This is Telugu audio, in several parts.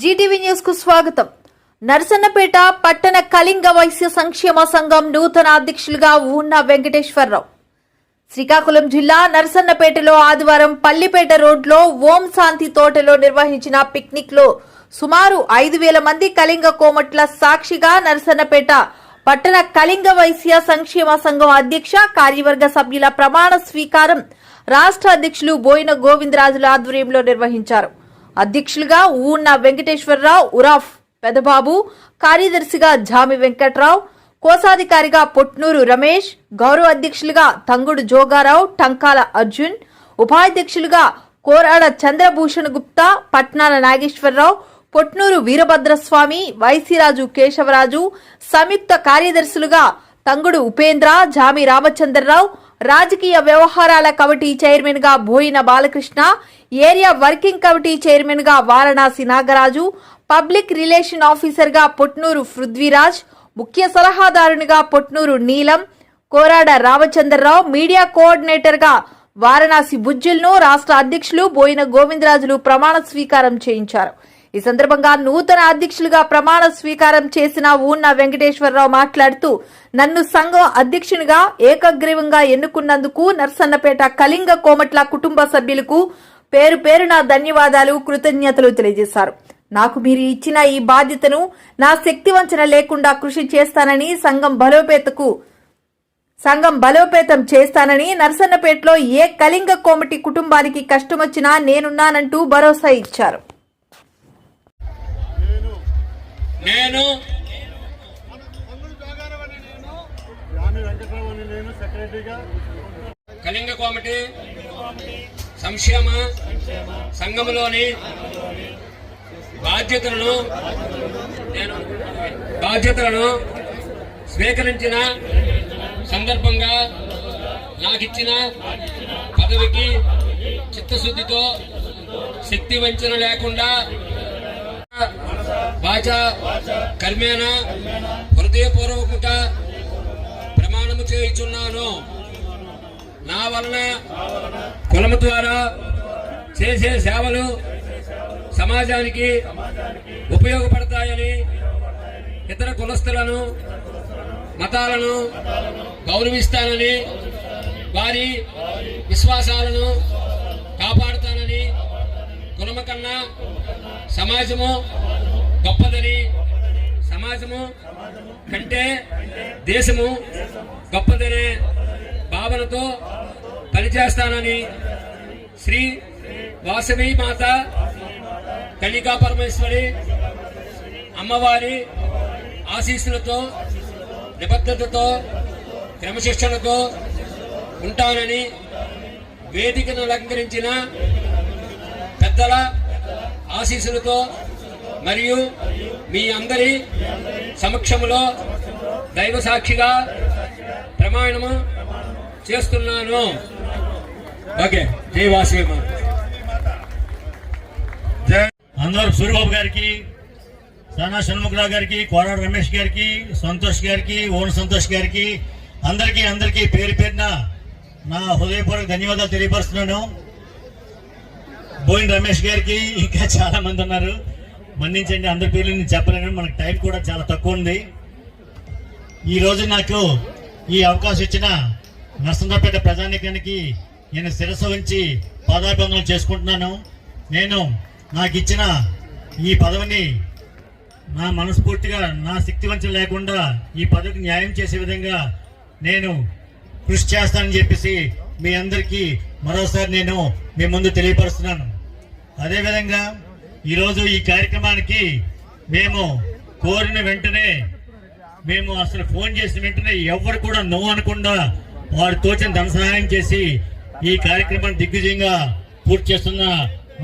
జీటీవీ న్యూస్కు స్వాగతం. నరసన్నపేట పట్టణ కళింగ వైశ్య సంక్షేమ సంఘం నూతన అధ్యక్షులుగా ఉన్న వెంకటేశ్వరరావు. శ్రీకాకుళం జిల్లా నరసన్నపేటలో ఆదివారం పల్లిపేట రోడ్లో ఓం శాంతి తోటలో నిర్వహించిన పిక్నిక్లో సుమారు ఐదు వేల మంది కళింగ కోమట్ల సాక్షిగా నరసన్నపేట పట్టణ కళింగ వైశ్య సంక్షేమ సంఘం అధ్యక్ష కార్యవర్గ సభ్యుల ప్రమాణ స్వీకారం రాష్ట్ర అధ్యక్షులు బోయిన గోవిందరాజుల ఆధ్వర్యంలో నిర్వహించారు. అధ్యక్షులుగా ఊన్న వెంకటేశ్వరరావు ఉరాఫ్ పెదబాబు కార్యదర్శిగా జామి వెంకట్రావు కోశాధికారిగా పొట్నూరు రమేష్ గౌరవ అధ్యక్షులుగా తంగుడు జోగారావు టంకాల అర్జున్ ఉపాధ్యక్షులుగా కోరాడ చంద్రభూషణ్ గుప్తా పట్నాల నాగేశ్వరరావు పొట్నూరు వీరభద్రస్వామి వైసీరాజు కేశవరాజు సంయుక్త కార్యదర్శులుగా తంగుడు ఉపేంద్ర జామి రామచంద్రరావు రాజకీయ వ్యవహారాల కమిటీ చైర్మన్గా Boina Balakrishna area working committee చైర్మన్గా వారణాసి నాగరాజు పబ్లిక్ రిలేషన్ ఆఫీసర్గా పొట్నూరు పృథ్వీరాజ్ ముఖ్య సలహాదారునిగా పొట్నూరు నీలం కోరాడ రామచంద్రరావు మీడియా కోఆర్డినేటర్గా వారణాసి బుజ్జులను రాష్ట్ర అధ్యక్షులు బోయిన గోవిందరాజులు ప్రమాణ స్వీకారం చేయించారు. ఈ సందర్భంగా నూతన అధ్యక్షులుగా ప్రమాణ స్వీకారం చేసిన ఊన్న వెంకటేశ్వరరావు మాట్లాడుతూ నన్ను సంఘం అధ్యక్షునిగా ఏకగ్రీవంగా ఎన్నుకున్నందుకు నర్సన్నపేట కళింగ కోమట్ల కుటుంబ సభ్యులకు పేరు పేరున ధన్యవాదాలు కృతజ్ఞతలు తెలియజేశారు. నాకు మీరు ఇచ్చిన ఈ బాధ్యతను నా శక్తి వంచన లేకుండా కృషి చేస్తానని సంఘం బలోపేతకు సంఘం బలోపేతం చేస్తానని నర్సన్నపేటలో ఏ కళింగ కోమటి కుటుంబానికి కష్టమొచ్చినా నేనున్నానంటూ భరోసా ఇచ్చారు. నేను నేను కళింగ కోమటి సంక్షేమ సంఘములోని బాధ్యతలను నేను బాధ్యతలను స్వీకరించిన సందర్భంగా నాకిచ్చిన పదవికి చిత్తశుద్ధితో శక్తి వంచన లేకుండా వాచ కర్మేణ హృదయపూర్వకంగా ప్రమాణము చేయుచున్నాను. నా వలన కులము ద్వారా చేసే సేవలు సమాజానికి ఉపయోగపడతాయని ఇతర కులస్తులను మతాలను గౌరవిస్తానని వారి విశ్వాసాలను కాపాడుతానని కులము కన్నా సమాజము గొప్పదని సమాజము కంటే దేశము గొప్పదనే భావనతో పనిచేస్తానని శ్రీ వాసవి మాత కళికా పరమేశ్వరి అమ్మవారి ఆశీస్సులతో నిబద్ధతతో క్రమశిక్షణతో ఉంటానని వేదికను అలంకరించిన పెద్దల ఆశీస్సులతో మరియు మీ అందరి సమక్షంలో దైవ సాక్షిగా ప్రమాణము చేస్తున్నాను. ఓకే జై వాసవి మాత. అందరూ సూర్యబాబు గారికి సానా షణ్ముఖరావు గారికి కోరాడు రమేష్ గారికి సంతోష్ గారికి ఓన్ సంతోష్ గారికి అందరికీ అందరికీ పేరు పేరున నా హృదయపూర్వక ధన్యవాదాలు తెలియపరుస్తున్నాను. బోయిన్ రమేష్ గారికి ఇంకా చాలా మంది ఉన్నారు. మన్నించండి. అందరి పేర్లు నేను చెప్పలేను మనకు టైం కూడా చాలా తక్కువ ఉంది. ఈ రోజు నాకు ఈ అవకాశం ఇచ్చిన నరసింహపేట ప్రజానికానికి నేను శిరస్సు ఉంచి పాదాభివందనం చేసుకుంటున్నాను. నేను నాకు ఇచ్చిన ఈ పదవిని నా మనస్ఫూర్తిగా నా శక్తి వంచన లేకుండా ఈ పదవికి న్యాయం చేసే విధంగా నేను కృషి చేస్తానని చెప్పేసి మీ అందరికీ మరోసారి నేను మీ ముందు తెలియపరుస్తున్నాను. అదేవిధంగా ఈరోజు ఈ కార్యక్రమానికి మేము కోరిన వెంటనే మేము అసలు ఫోన్ చేసిన వెంటనే ఎవరు కూడా నువ్వు అనకుండా వారు తోచిన ధన సహాయం చేసి ఈ కార్యక్రమాన్ని దిగ్విజయంగా పూర్తి చేస్తున్న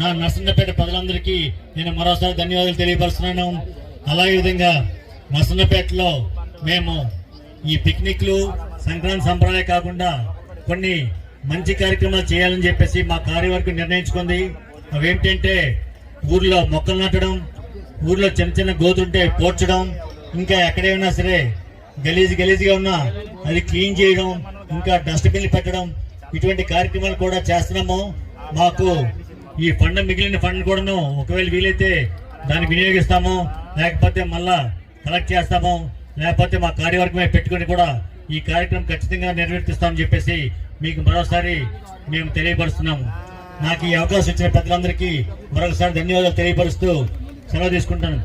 నా నర్సన్నపేట ప్రజలందరికీ నేను మరోసారి ధన్యవాదాలు తెలియపరుస్తున్నాను. అలాగే విధంగా నర్సన్నపేటలో మేము ఈ పిక్నిక్లు సంక్రాంతి సంప్రదాయం కాకుండా కొన్ని మంచి కార్యక్రమాలు చేయాలని చెప్పేసి మా కార్యవర్గం నిర్ణయించుకుంది. అవేంటంటే ఊర్లో మొక్కలు నాటడం ఊర్లో చిన్న చిన్న గోతుంటే పోడ్చడం ఇంకా ఎక్కడైనా సరే గలీజ్ గలీజ్గా ఉన్నా అది క్లీన్ చేయడం ఇంకా డస్ట్బిన్లు పెట్టడం ఇటువంటి కార్యక్రమాలు కూడా చేస్తున్నాము. మాకు ఈ ఫండ్ మిగిలిన ఫండ్ కూడాను ఒకవేళ వీలైతే దాన్ని వినియోగిస్తాము. లేకపోతే మళ్ళా కలెక్ట్ చేస్తాము. లేకపోతే మా కార్యవర్గమే పెట్టుకుని కూడా ఈ కార్యక్రమం ఖచ్చితంగా నిర్వర్తిస్తామని చెప్పేసి మీకు మరోసారి మేము తెలియపరుస్తున్నాము. నాకు ఈ అవకాశం ఇచ్చిన పెద్దలందరికీ మరొకసారి ధన్యవాదాలు తెలియపరుస్తూ సెలవు తీసుకుంటాను.